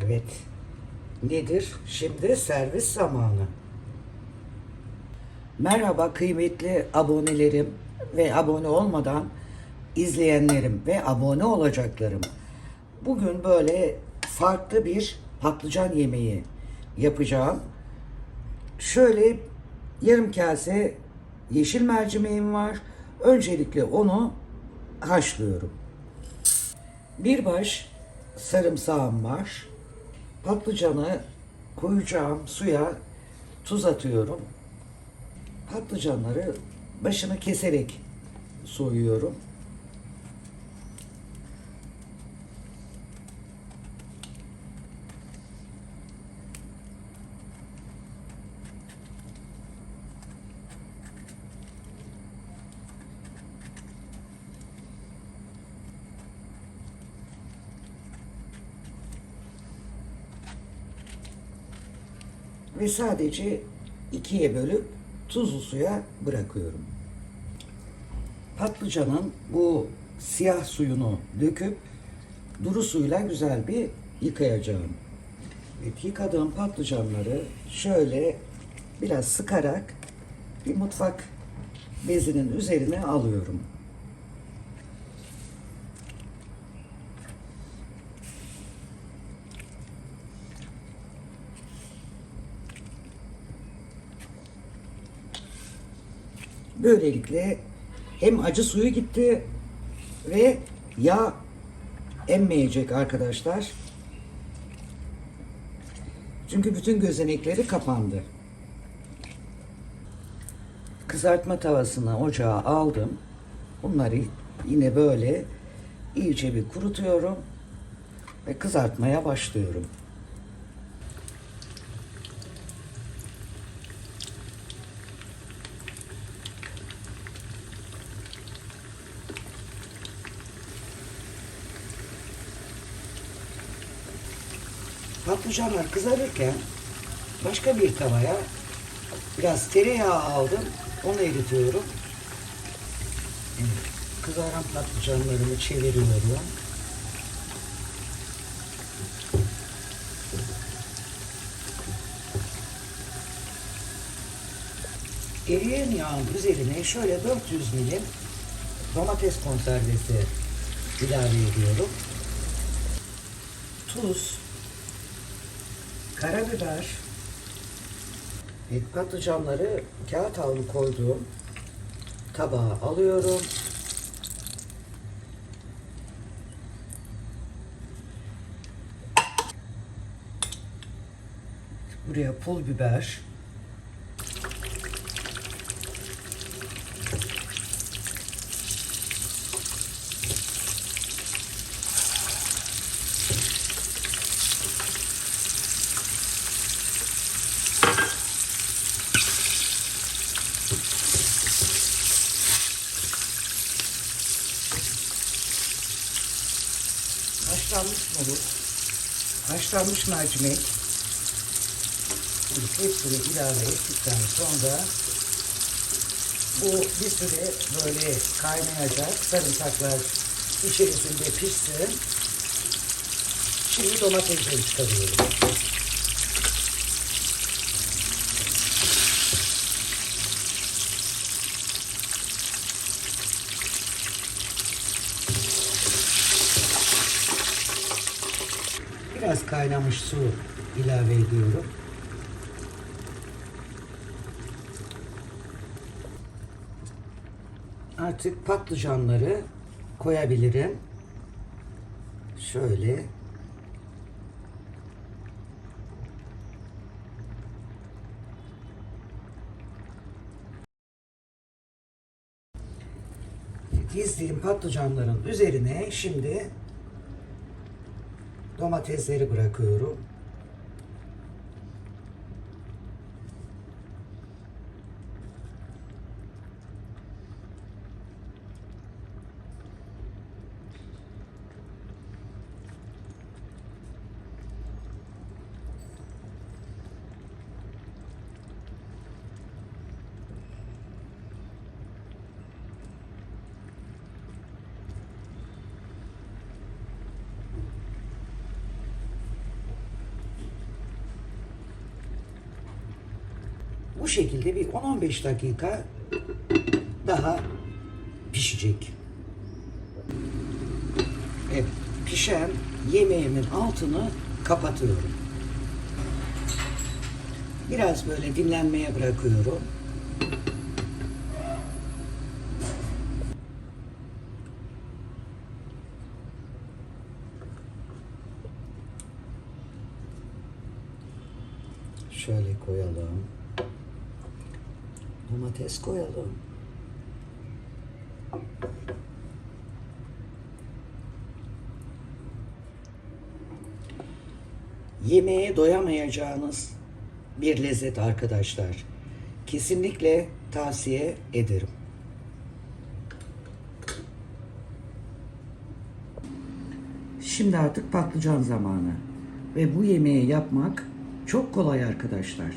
Evet. Nedir? Şimdi servis zamanı. Merhaba kıymetli abonelerim ve abone olmadan izleyenlerim ve abone olacaklarım. Bugün böyle farklı bir patlıcan yemeği yapacağım. Şöyle yarım kase yeşil mercimeğim var. Öncelikle onu haşlıyorum. Bir baş sarımsağım var. Patlıcanı koyacağım suya tuz atıyorum. Patlıcanları başını keserek soyuyorum. Ve sadece ikiye bölüp tuzlu suya bırakıyorum. Patlıcanın bu siyah suyunu döküp duru suyla güzel bir yıkayacağım. Evet, yıkadığım patlıcanları şöyle biraz sıkarak bir mutfak bezinin üzerine alıyorum. Böylelikle hem acı suyu gitti ve yağ emmeyecek arkadaşlar. Çünkü bütün gözenekleri kapandı. Kızartma tavasına ocağa aldım. Bunları yine böyle iyice bir kurutuyorum ve kızartmaya başlıyorum. Patlıcanlar kızarırken başka bir tavaya biraz tereyağı aldım. Onu eritiyorum. Kızaran patlıcanlarımı çeviriyorum. Eriyen yağın üzerine şöyle 400 milim domates konservesi ilave ediyorum. Tuz, karabiber, patlıcanları kağıt havlu koyduğum tabağa alıyorum. Buraya pul biber, haşlanmış nohut, haşlanmış mercimek. Hepsini ilave ettikten sonra bu bir süre böyle kaynayacak. Sarımsaklar içerisinde pişsin. Şimdi domatesleri çıkarıyorum. Biraz kaynamış su ilave ediyorum. Artık patlıcanları koyabilirim. Şöyle. Dizdiğim patlıcanların üzerine şimdi domatesleri bırakıyorum. Bu şekilde bir 10-15 dakika daha pişecek. Evet, pişen yemeğimin altını kapatıyorum. Biraz böyle dinlenmeye bırakıyorum. Şöyle koyalım. Domates koyalım. Yemeğe doyamayacağınız bir lezzet arkadaşlar. Kesinlikle tavsiye ederim. Şimdi artık patlıcan zamanı. Ve bu yemeği yapmak çok kolay arkadaşlar.